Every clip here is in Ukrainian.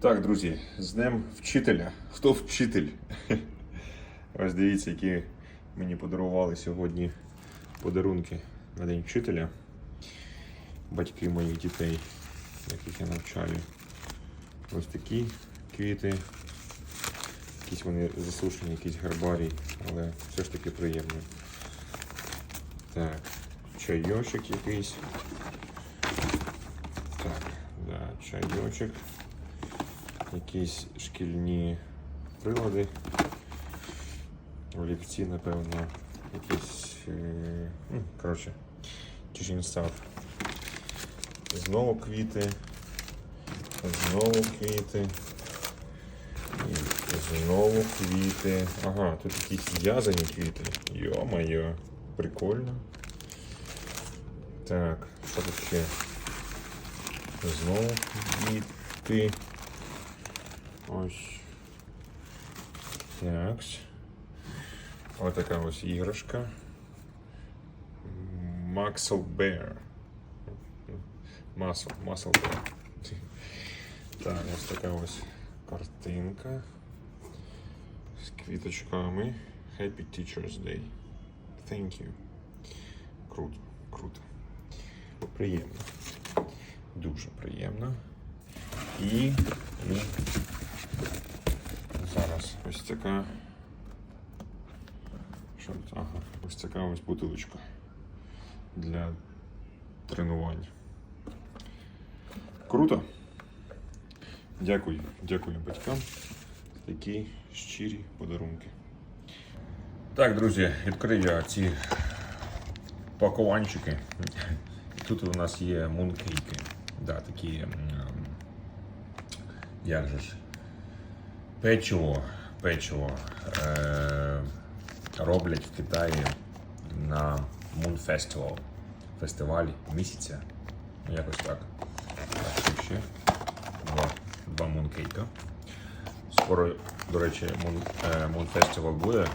Так, друзі, з Днем вчителя. Хто вчитель? Ось дивіться, які мені подарували сьогодні подарунки на День вчителя. Батьки моїх дітей, яких я навчаю. Ось такі квіти. Якісь вони засушені, якийсь гербарій, але все ж таки приємно. Так, чайочок якийсь. Так, да, чайочок. Якісь шкільні прилади. Олівці, напевно, якісь. е, Ну, коротше, teaching stuff. Знову квіти. Знову квіти. І знову квіти. Ага, тут якісь в'язані квіти. Йо-моє, прикольно. Так, що тут ще? Знову квіти. Ось. Так. Ось така ось іграшка. Maxwell Bear. Muscle, Muscle Bear. Так, ось така ось картинка з квіточками. Happy Teacher's Day. Thank you. Круто, круто. Приємно. Дуже приємно. І, і ось така. Що тут? Ага, ось така ось бутилочка для тренувань. Круто. Дякую, дякую батькам такі щирі подарунки. Так, друзі, відкрив я ці пакуванчики. Тут у нас є мункейки. Да, такі, як же ж, печиво, печиво е, роблять в Китаї на Moon Festival, фестиваль місяця. Ну, якось так. Так, ще два, два мункейка. Скоро, до речі, Moon, е, Moon Festival буде.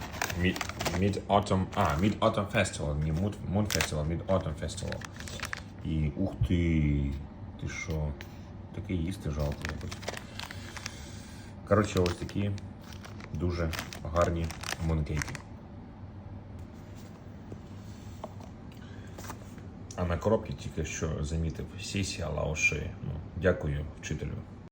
Mid, Mid Autumn, а, Mid Autumn Festival, не Moon, Festival, Mid Autumn Festival. І ух ти, ти що, таке їсти жалко якось. Коротше, ось такі дуже гарні мункейки. А на коробці тільки що замітив Сісі Лаоши. Ну, дякую вчителю.